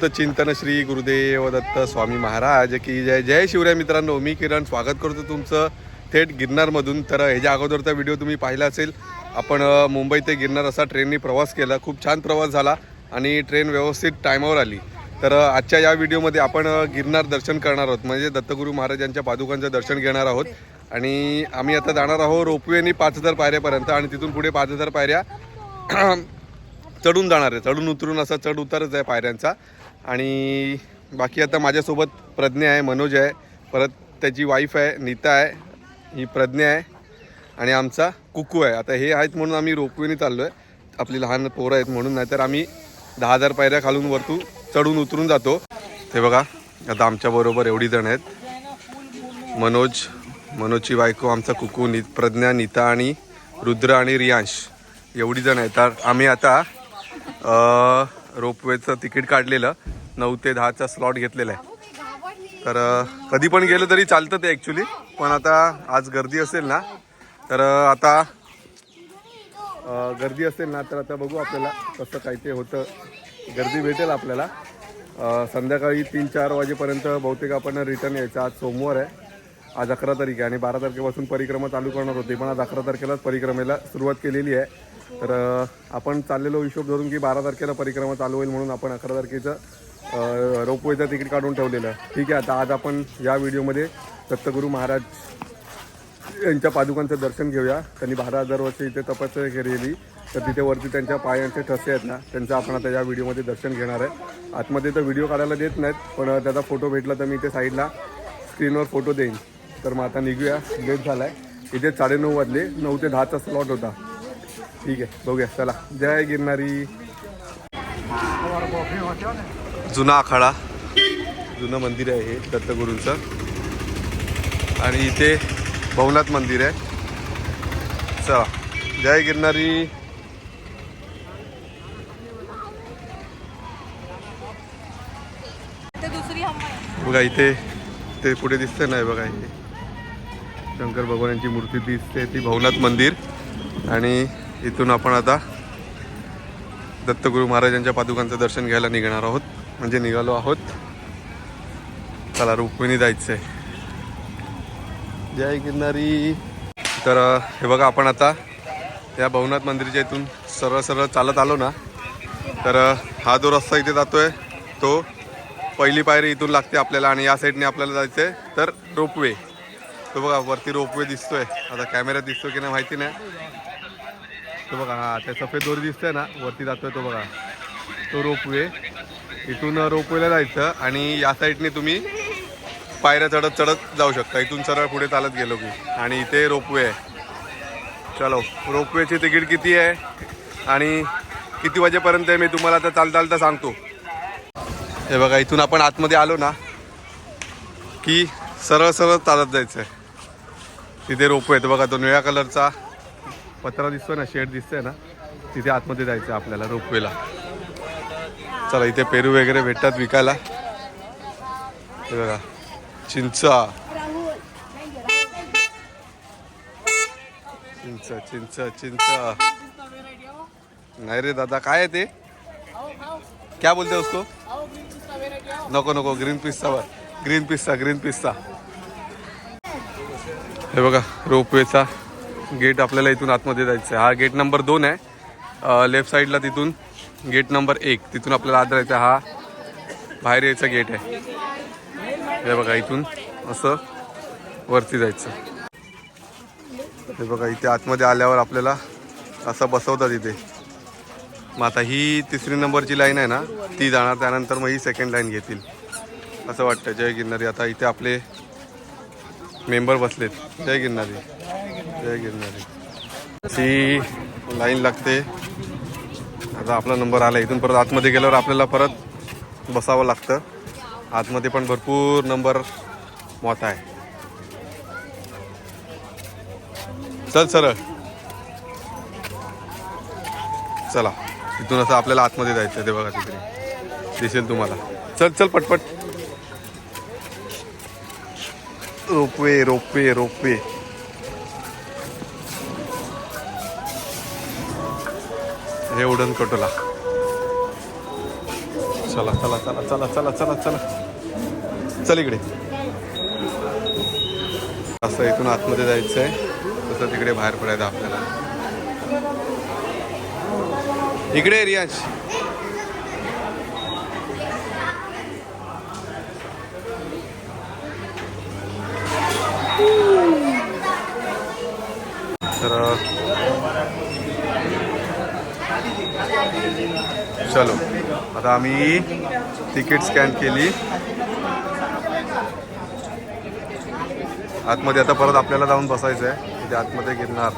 अवधूत चिंतन श्री गुरुदेव दत्त स्वामी महाराज की जय. जय शिवराय मित्रांनो मी किरण. स्वागत करतो तुमचं थेट गिरनारमधून. तर ह्याच्या अगोदरचा व्हिडिओ तुम्ही पाहिला असेल आपण मुंबई ते गिरनार असा ट्रेननी प्रवास केला. खूप छान प्रवास झाला आणि ट्रेन व्यवस्थित टायमावर आली. तर आजच्या या व्हिडिओमध्ये आपण गिरनार दर्शन करणार आहोत. म्हणजे दत्तगुरू महाराजांच्या पादुकांचं दर्शन घेणार आहोत. आणि आम्ही आता जाणार आहोत रोपवेनी पाच हजार पायऱ्यापर्यंत आणि तिथून पुढे पाच हजार पायऱ्या चढून जाणार आहे. चढून उतरून असा चढ उतारच आहे पायऱ्यांचा. आणि बाकी आता माझ्यासोबत प्रज्ञा आहे मनोज आहे. परत त्याची वाईफ आहे नीता आहे. ही प्रज्ञा आहे. आणि आमचा कुकू आहे. आता हे आहेत म्हणून आम्ही रोपवेने चाललो आहे आपली लहान पोरं आहेत म्हणून. नाहीतर आम्ही दहा हजार पायऱ्या खालून वरतू चढून उतरून जातो. ते बघा आता आमच्याबरोबर एवढी जण आहेत. मनोज मनोजची बायको आमचा कुकू नि प्रज्ञा नीता आणि रुद्र आणि रियांश. एवढी जण आहेत. तर आम्ही आता रोपवेचं तिकीट काढलेलं. नऊ ते दहाचा स्लॉट घेतलेला आहे. तर कधी पण गेलं तरी चालतं ते ॲक्च्युली पण आता आज गर्दी असेल ना तर आता गर्दी असेल ना तर आता बघू आपल्याला कसं काय ते होतं. गर्दी भेटेल आपल्याला. संध्याकाळी तीन चार वाजेपर्यंत बहुतेक आपण रिटर्न यायचं. आज सोमवार आहे. आज अकरा तारीख आहे आणि बारा तारखेपासून परिक्रमा चालू करणार होती. पण आज अकरा तारखेलाच परिक्रमेला सुरुवात केलेली आहे. तर आपण चाललेलो हिशोब धरून की बारा तारखेला परिक्रमा चालू होईल म्हणून आपण अकरा तारखेचं रोपवेचं तिकीट काढून ठेवलेलं. आहे ठीक आहे आता आज आपण या व्हिडिओमध्ये दत्तगुरू महाराज यांच्या पादुकांचं दर्शन घेऊया. त्यांनी बारा हजार वर्ष इथे तपस्या केलेली. तर तिथे वरती त्यांच्या पायांचे ठसे आहेत ना त्यांचं आपण आता या व्हिडिओमध्ये दर्शन घेणार आहे. आतमध्ये तर व्हिडिओ काढायला देत नाहीत पण त्याचा फोटो भेटला तर मी इथे साईडला स्क्रीनवर फोटो देईन. तर मग आता निघूया. लेट झाला आहे इथे साडेनऊ वाजले. नऊ ते दहाचा स्लॉट होता. ठीक आहे बघूया चला. जय गिरणारी जुना आखाडा. जुनं मंदिर आहे हे दत्तगुरूंचं. आणि इथे भवनाथ मंदिर आहे. चला जय गिरणारी बघा इथे ते पुढे दिसतंय नाही बघा इथे. शंकर भगवानांची मूर्ती दिसते ती भवनाथ मंदिर. आणि इथून आपण आता दत्तगुरू महाराजांच्या पादुकांचं दर्शन घ्यायला निघणार आहोत. म्हणजे निघालो आहोत. चला रुक्मिणी जायचंय. जय गिरणारी तर हे बघा आपण आता त्या भवनाथ मंदिरच्या इथून सरळ सरळ चालत आलो ना तर हा जो रस्ता इथे जातोय तो पहिली पायरी इथून लागते आपल्याला आणि या साईडने आपल्याला जायचं आहे तर रोपवे. तो बघा वरती रोपवे दिसतोय. आता कॅमेऱ्यात दिसतोय की नाही माहिती नाही. तो बघा हा त्या सफेद दोरी दिसतोय ना वरती जातोय तो बघा. तो रोपवे. इथून रोपवेला जायचं आणि या साईडने तुम्ही पायऱ्या चढत चढत जाऊ शकता. इथून सरळ पुढे चालत गेलो की. आणि इथे रोपवे आहे. चलो रोपवेचे तिकीट किती आहे? आणि किती वाजेपर्यंत आहे मी तुम्हाला आता चालता चालता सांगतो. हे बघा इथून आपण आतमध्ये आलो ना की सरळ सरळ चालत जायचं आहे तिथे रोपवे तो बघा तो निळ्या कलरचा पत्रा दिसतोय ना शेड दिसतोय ना तिथे आतमध्ये जायचं आपल्याला रोपवेला. चला इथे पेरू वगैरे भेटतात विकायला. हे बघा चिंचा. चिंच चिंच चिंच. नाही रे दादा काय आहे ते? क्या बोलते उसको? नको नको ग्रीन पिस्ता ग्रीन पिस्ता ग्रीन पिस्ता हे बघा रोपवेचा. गेट आपल्याला इथून आतमध्ये जायचं आहे हा गेट नंबर दोन आहे. लेफ्ट साईडला तिथून गेट नंबर एक. तिथून आपल्याला आत राहायचं हा बाहेर यायचा गेट आहे. हे बघा इथून असं वरती जायचं. हे बघा इथे आतमध्ये आल्यावर आपल्याला असं बसवतात इथे. मग आता ही तिसरी नंबरची लाईन आहे ना ती जाणार. त्यानंतर मग ही सेकंड लाईन घेतील. असं वाटतं जय गिरणारी आता इथे आपले मेंबर बसलेत. जय गिरणारी जय गिरणारी लाईन लागते. आता आपला नंबर आला इथून परत आतमध्ये गेल्यावर आपल्याला परत बसावं लागतं. आतमध्ये पण भरपूर नंबर मोठा आहे. चल सरळ. चला इथून असं आपल्याला आतमध्ये जायचं ते बघा तिकडे. दिसेल तुम्हाला. चल चल पटपट. Ropeway ropeway ropeway. हे उडन कटोला. चला चला चला चला चला चला चला. चल इकडे. असं इथून आतमध्ये जायचं आहे तसं तिकडे बाहेर पडायचं आपल्याला. इकडे रियाज Ooh. चलो आता आम्ही तिकीट स्कॅन केली. आतमध्ये आता परत आपल्याला जाऊन बसायचं आहे तिथे आतमध्ये गिरणार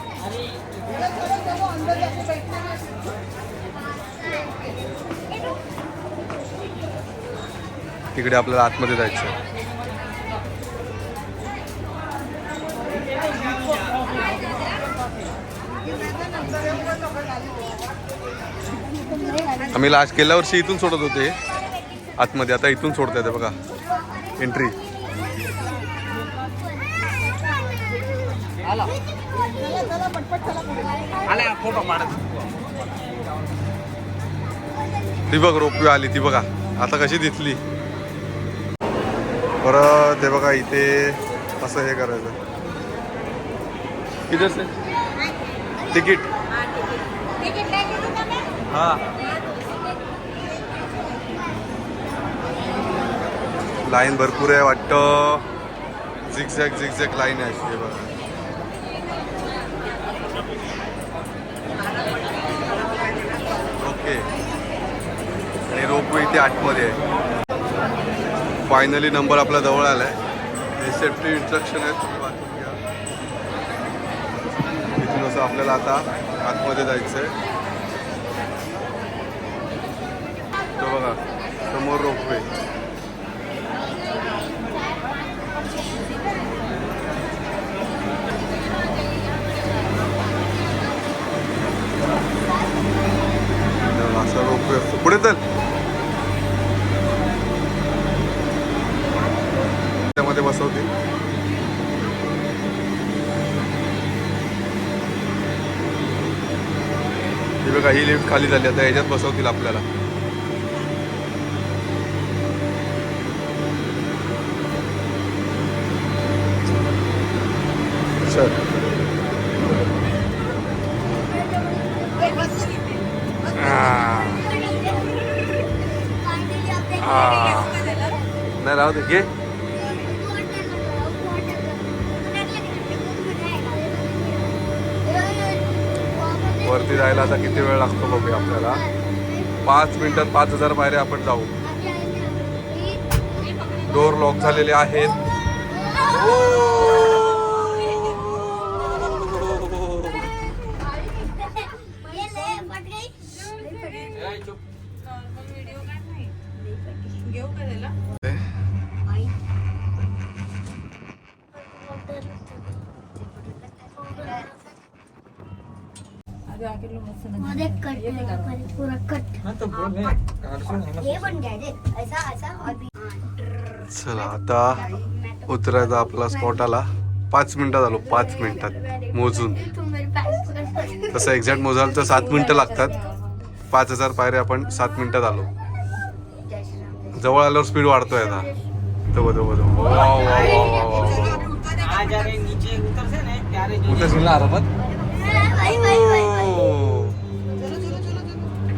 तिकडे आपल्याला आतमध्ये जायचं आहे आम्ही लास्ट गेल्या वर्षी इथून सोडत होते. आतमध्ये. आता इथून सोडता येते बघा. एंट्री ती बघ रोपवे आली ती बघा. आता कशी दिसली. परत ते बघा इथे असं हे करायचं. तिकीट. हा. लाईन भरपूर आहे वाटतं. झिकझॅक झिकझॅक लाईन आहे. बघा. ओके आणि रोपवे इथे आतमध्ये आहे. फायनली नंबर आपला जवळ आलाय. हे सेफ्टी इन्स्ट्रक्शन आहे. तुम्ही वाचून घ्या. इथून असं आपल्याला आता आतमध्ये जायचं आहे खाली झाली आता ह्याच्यात बसवतील आपल्याला. नाही राहू दे घे. वरती जायला आता किती वेळ लागतो बघूया आपल्याला? पाच मिनिटात पाच हजार पायऱ्या आपण जाऊ. डोर लॉक झालेले आहेत. ऐसा चला आता उतरायचा आपला स्पॉट आला. पाच मिनिटात आलो पाच मिनिटात मोजून. तसं एक्झॅक्ट मोजायला तर सात मिनिटं लागतात. पाच हजार पायऱ्या आपण सात मिनिटात आलो. जवळ आल्यावर स्पीड वाढतोय आता. बघ.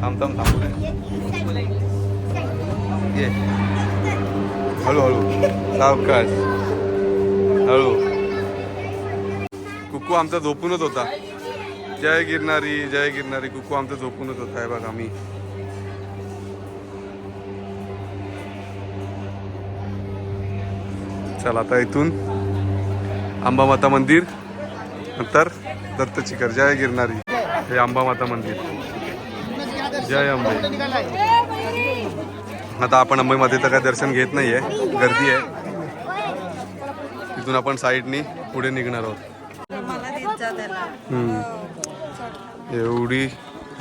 थांब थांब थांब. ये. हळू हळू. सावकाश. हळू. कुकू आमचा झोपूनच होता. जय गिरणारी जय गिरणारी कुकू आमचा झोपूनच होता. आहे बघा मी. चला आता इथून आंबा माता मंदिर. नंतर दत्त जय गिरणारी हे अंबामाता मंदिर. जय अंबे. आता आपण अंबईमध्ये तर काय दर्शन घेत नाहीये. गर्दी आहे. तिथून आपण साईडनी पुढे निघणार आहोत. एवढी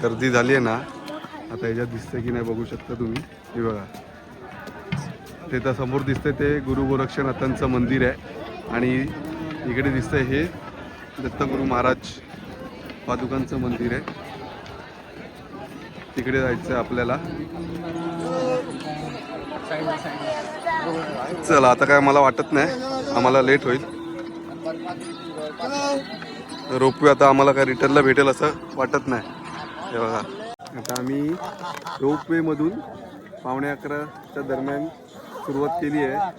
गर्दी झाली आहे ना आता याच्यात दिसतंय की नाही बघू शकता तुम्ही. हे बघा. ते तर समोर दिसतंय ते गुरु गोरक्षनाथांचं मंदिर आहे. आणि इकडे दिसतंय हे दत्तगुरु महाराज पादुकांचं मंदिर आहे. तिकडे जायचं आपल्याला. चला आता काय मला वाटत नाही. आम्हाला लेट होईल. रोपवे आता आम्हाला काय रिटर्नला भेटेल असं वाटत नाही. हे बघा. आता आम्ही रोपवे मधून पावणे अकराच्या दरम्यान सुरुवात केली आहे.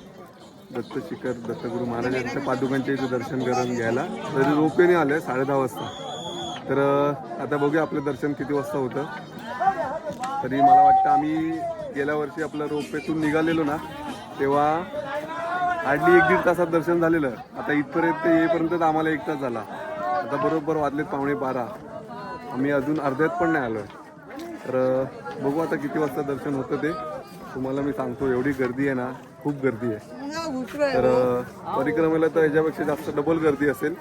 दत्त शिखर दत्तगुरू महाराजांच्या पादुकांच्या इथे दर्शन करून घ्यायला. तरी रोपवेने आले साडे दहा वाजता. तर आता बघूया आपलं दर्शन किती वाजता होतं. तरी मला वाटतं आम्ही गेल्या वर्षी आपलं रोपवेतून निघालेलो ना तेव्हा हार्डली एक दीड तासात दर्शन झालेलं. आता इथपर्यंत येईपर्यंत आम्हाला एक तास झाला. आता बरोबर वाजलेत पावणे बारा. आम्ही अजून अर्ध्यात पण नाही आलो तर बघू आता किती वाजता दर्शन होतं ते. तुम्हाला मी सांगतो एवढी गर्दी आहे ना खूप गर्दी आहे. तर परिक्रमेला तर याच्यापेक्षा जास्त डबल गर्दी असेल.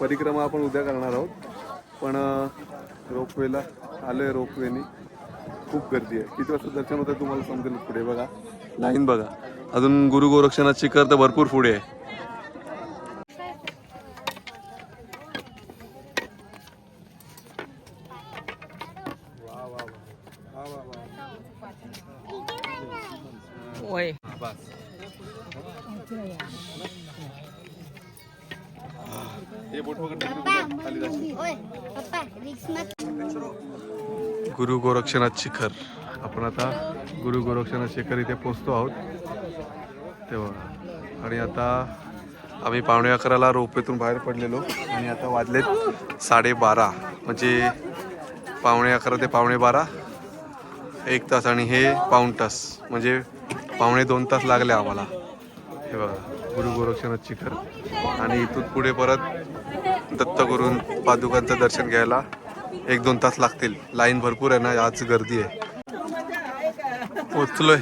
परिक्रमा आपण उद्या करणार आहोत. पण रोपवेला आलो आलोय रोपवेने. खूप गर्दी आहे. किती वाजता दर्शन होतं तुम्हाला समजेल पुढे बघा. लाईन बघा. अजून गुरु गोरक्षनाथ शिखर तर भरपूर पुढे आहे. हे बोट पकड खाली जाशील. गुरु गोरक्षनाथ शिखर. आपण आता गुरु गोरक्षनाथ शिखर इथे पोचतो आहोत. तेव्हा आणि आता आम्ही पावणे अकराला रोपेतून बाहेर पडलेलो. आणि आता वाजलेत साडेबारा. म्हणजे पावणे अकरा ते पावणे बारा. एक तास आणि हे पाऊण तास. म्हणजे पावणे दोन तास लागले आम्हाला. हे बघा गुरु गोरक्षनाथ शिखर. आणि इथून पुढे परत दत्तगुरू पादुकांचं दर्शन घ्यायला. एक दोन तास लागतील. लाईन भरपूर आहे ना आज गर्दी आहे. पोचलोय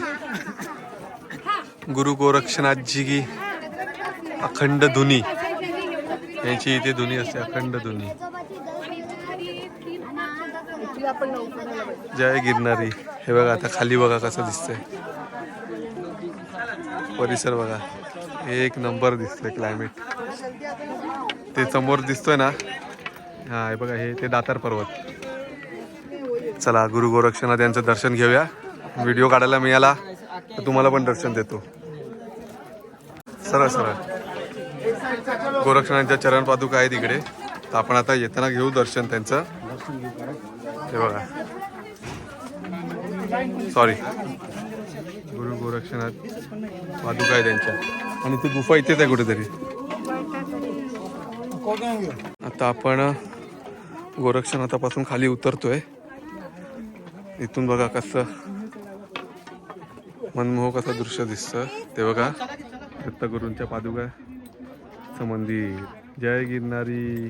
गुरु गोरक्षनाथजी की अखंड धुनी. यांची इथे धुनी असते अखंड धुनी. जय गिरणारी हे बघा आता खाली बघा कसं दिसतंय. परिसर बघा. एक नंबर दिसतोय क्लायमेट ते समोर दिसतोय ना हा हे बघा हे ते दातार पर्वत. चला गुरु गोरक्षनाथ यांचं दर्शन घेऊया. व्हिडिओ काढायला मिळाला तर तुम्हाला पण दर्शन देतो. सरळ सरळ. गोरक्षनाथच्या चरण पादुका आहे तिकडे तर आपण आता येताना घेऊ दर्शन त्यांचं. हे बघा. सॉरी गुरु गोरक्षनाथ पादुका आहे त्यांच्या. आणि ती गुफा इथेच आहे कुठेतरी. आता आपण गोरक्षनाथापासून खाली उतरतोय. इथून बघा कसं मनमोहक असं दृश्य दिसतं. ते बघा दत्तगुरूंच्या पादुका मंदिर. जय गिरणारी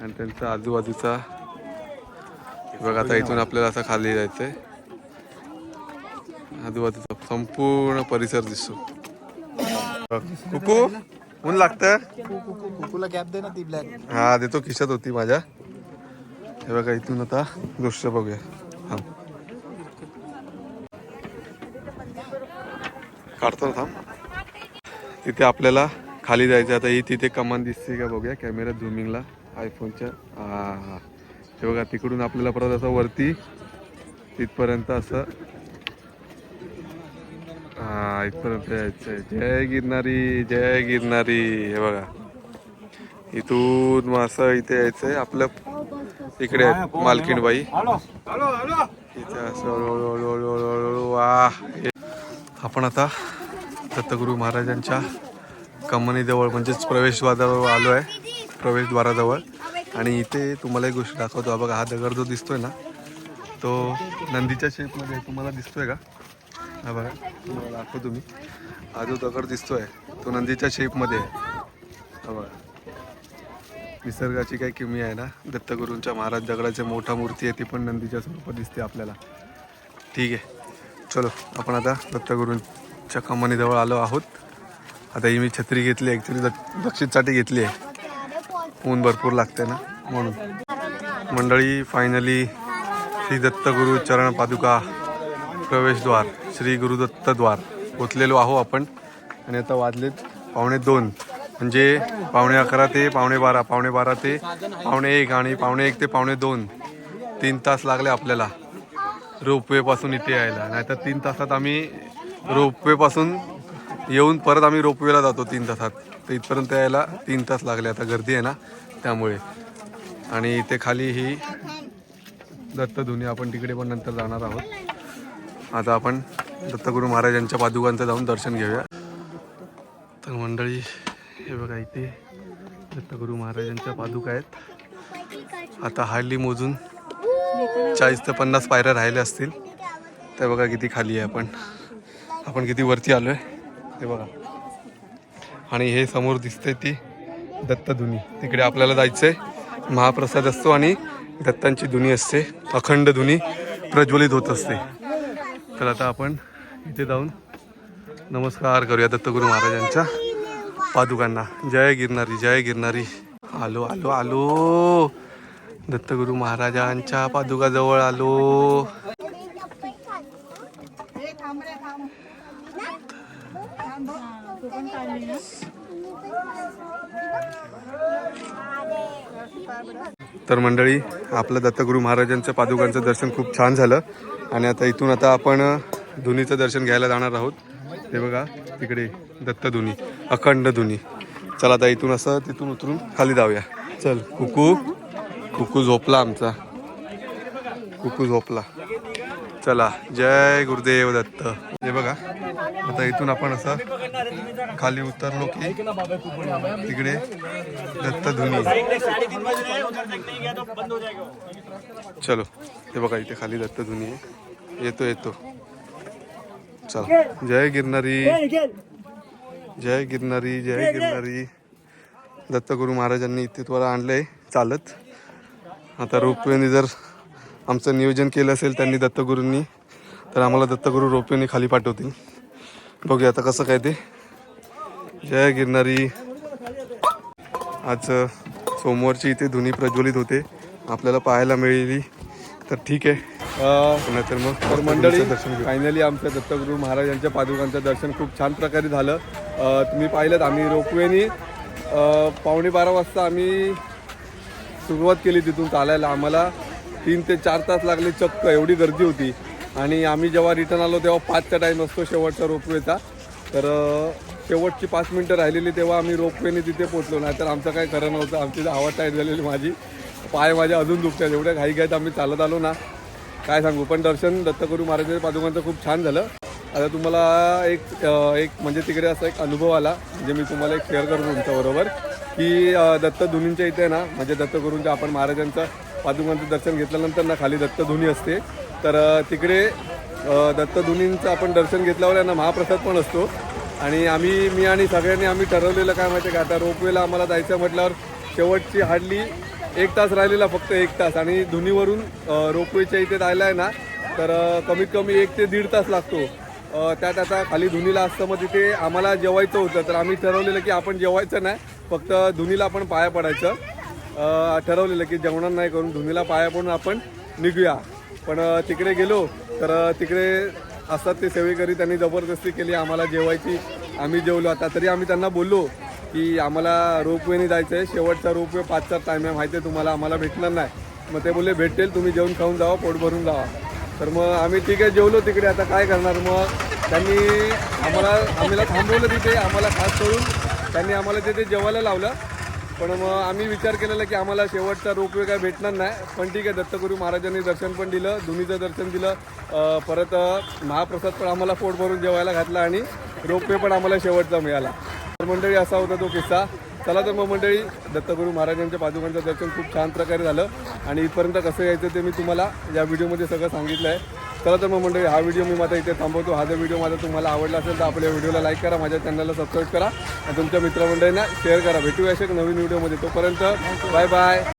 आणि त्यांचा आजूबाजूचा बघा आता इथून आपल्याला असं खाली जायचंय. आजूबाजूचा संपूर्ण परिसर दिसतो. कुकू? ऊन लागतं कुकूला कॅप दे ना ती ब्लॅक हा देतो खिशात होती माझ्या. हे बघा इथून आता दृश्य बघूया. काढतो ना थांब. तिथे आपल्याला खाली जायचं आता ही तिथे कमान दिसते का बघूया. कॅमेरा झुमिंगला आयफोनच्या हा हा. हे बघा तिकडून आपल्याला परत असं वरती तिथपर्यंत असं हा इथपर्यंत यायचंय जय गिरणारी जय गिरणारी हे बघा. इथून मग असं इथे यायचंय आपलं इकडे मालकीणबाई. इथे असं हळूहळू वा आपण आता दत्तगुरू महाराजांच्या कमानीजवळ म्हणजेच प्रवेशद्वाराजवळ आलो आहे. प्रवेशद्वाराजवळ. आणि इथे तुम्हाला एक गोष्ट दाखवतो. बघा हा दगड जो दिसतोय ना तो नंदीच्या शेपमध्ये. तुम्हाला दिसतोय का? हा बघा तुम्हाला दाखव तुम्ही हा जो दगड दिसतोय तो नंदीच्या शेपमध्ये आहे. हा बघा. निसर्गाची काही किमी आहे ना? दत्तगुरूंच्या महाराज दगडाची मोठा मूर्ती आहे ती पण नंदीच्या स्वरूपात दिसते आपल्याला. ठीक आहे. चलो आपण आता दत्तगुरूंच्या कमानीजवळ आलो आहोत. आता ही मी छत्री घेतली ॲक्च्युली दक्षिणसाठी घेतली आहे. ऊन भरपूर लागते ना म्हणून. मंडळी फायनली श्री दत्तगुरू चरण पादुका प्रवेशद्वार. श्री गुरुदत्त द्वार. पोचलेलो आहो आपण. आणि आता वाजलेत पावणे दोन. म्हणजे पावणे अकरा ते पावणे बारा पावणे बारा ते पावणे एक आणि पावणे एक ते पावणे दोन. तीन तास लागले आपल्याला. रोपवेपासून इथे यायला. नाहीतर तीन तासात आम्ही रोपवेपासून येऊन परत आम्ही रोपवेला जातो तीन तासात. तर इथपर्यंत यायला तीन तास लागले. आता गर्दी आहे ना त्यामुळे. आणि इथे खाली ही दत्तधुनी आपण तिकडे पण नंतर जाणार आहोत. आता आपण दत्तगुरू महाराजांच्या पादुकांचं जाऊन दर्शन घेऊया. तर मंडळी हे बघा इथे दत्तगुरू महाराजांच्या पादुका आहेत. आता हार्डली मोजून चाळीस ते पन्नास पायऱ्या राहिल्या असतील. ते बघा किती खाली आहे आपण. आपण किती वरती आलो आहे ते बघा. आणि हे समोर दिसते ती दत्तधुनी तिकडे आपल्याला जायचं आहे महाप्रसाद असतो आणि दत्तांची धुनी असते. अखंड धुनी प्रज्वलित होत असते. तर आता आपण इथे जाऊन नमस्कार करूया दत्तगुरू महाराजांच्या पादुकांना. जय गिरणारी जय गिरणारी आलो आलो आलो. दत्तगुरू महाराजांच्या पादुका जवळ आलो. तर मंडळी आपलं दत्तगुरू महाराजांच्या पादुकांचं दर्शन खूप छान झालं. आणि आता इथून आता आपण धुनीचं दर्शन घ्यायला जाणार आहोत. हे बघा तिकडे दत्तधुनी अखंड धुनी. चला आता इथून असं तिथून उतरून खाली जाऊया. चल कुकू. कुकू झोपला आमचा. कुकू झोपला. चला जय गुरुदेव दत्त. हे बघा आता इथून आपण असं खाली उतरलो की तिकडे दत्तधुनी. चलो हे बघा इथे खाली दत्तधुनी आहे. येतो येतो. चला. जय गिरणारी जय गिरणारी जय गिरणारी दत्तगुरू महाराजांनी इथे तुम्हाला आणलंय चालत. आता रोपवेने जर आमचं नियोजन केलं असेल त्यांनी दत्तगुरूंनी तर आम्हाला दत्तगुरू रोपवेने खाली पाठवतील. बघूया आता कसं काय ते जय गिरणारी आज सोमवारची इथे धुनी प्रज्वलित होते. आपल्याला पाहायला मिळाली. तर ठीक आहे. नाहीतर मग तर मंडळी फायनली आमच्या दत्तगुरू महाराजांच्या पादुकांचं दर्शन खूप छान प्रकारे झालं. तुम्ही पाहिलं आम्ही रोपवेनी. पावणे बारा वाजता आम्ही सुरुवात केली तिथून चालायला. आम्हाला तीन ते चार तास लागले चक्क एवढी गर्दी होती. आणि आम्ही जेव्हा रिटर्न आलो तेव्हा पाचचा टाईम असतो शेवटचा रोपवेचा. तर शेवटची पाच मिनटं राहिलेली तेव्हा आम्ही रोपवेने तिथे पोचलो नाही तर आमचं काय खरं नव्हतं. आमची आवाज टाईट झालेली माझी. पाय माझ्या अजून दुखतात. एवढ्या घाई घाईत आम्ही चालत आलो ना. काय सांगू? पण दर्शन दत्तगुरू महाराजांच्या पादुकांचं खूप छान झालं. आता तुम्हाला एक एक म्हणजे तिकडे असा एक अनुभव आला. म्हणजे मी तुम्हाला एक शेअर करतो तुमच्याबरोबर. की दत्त दत्तधुनींच्या इथे ना म्हणजे दत्तगुरूंच्या आपण महाराजांचं पादुकांचं दर्शन घेतल्यानंतर ना खाली दत्तधुनी असते. तर तिकडे दत्तधुनींचं आपण दर्शन घेतल्यावर यांना महाप्रसाद पण असतो. आणि आम्ही मी आणि सगळ्यांनी आम्ही ठरवलेलं काय माहिती आहे का? आता रोपवेला आम्हाला जायचं म्हटल्यावर शेवटची हार्डली एक तास राहिलेला फक्त एक तास. आणि धुनीवरून रोपवेच्या इथे जायला आहे ना तर कमीत कमी एक ते दीड तास लागतो. त्यात आता खाली धुनीला असतं मग तिथे आम्हाला जेवायचं होतं तर आम्ही ठरवलेलं की आपण जेवायचं नाही फक्त धुनीला आपण पाया पडायचं. ठरवलेलं की जेवणार नाही करून धुनीला पाया पडून आपण निघूया. पण तिकडे गेलो तर तिकडे असतात ते सेवेकरी त्यांनी जबरदस्ती केली आम्हाला जेवायची. आम्ही जेवलो. आता तरी आम्ही त्यांना बोललो की आम्हाला रोपवेने जायचं आहे शेवटचा रोपवे पाचचा टाईम आहे. माहिती आहे तुम्हाला आम्हाला भेटणार नाही. मग ते बोलले भेटेल तुम्ही जेवण खाऊन जावा पोट भरून जावा. तर मग आम्ही ठीक आहे जेवलो तिकडे. आता काय करणार? मग त्यांनी आम्हाला आम्हाला थांबवलं तिथे. आम्हाला खास करून त्यांनी आम्हाला तिथे जेवायला लावलं. पण मग आम्ही विचार केलेला की आम्हाला शेवटचा रोपवे काय भेटणार नाही. पण ठीक आहे दत्तगुरू महाराजांनी दर्शन पण दिलं धुनीचं दर्शन दिलं. परत महाप्रसाद पण आम्हाला पोट भरून जेवायला घातला आणि रोपवे पण आम्हाला शेवटचा मिळाला. तर मंडळी असा होता तो किस्सा. चला तर मग मंडळी दत्तगुरू महाराजांच्या पादुकांचं दर्शन खूप छान प्रकारे झालं. आणि इथपर्यंत कसं यायचं ते मी तुम्हाला या व्हिडिओमध्ये सगळं सांगितलं आहे. चला तर मग मंडळी हा व्हिडिओ मी माझा इथे थांबवतो. हा जर व्हिडिओ माझा तुम्हाला आवडला असेल तर आपल्या व्हिडिओला लाईक करा माझ्या चॅनलला सबस्क्राईब करा. आणि तुमच्या मित्रमंडळींना शेअर करा. भेटूया अशा एक नवीन व्हिडिओमध्ये. तोपर्यंत बाय बाय.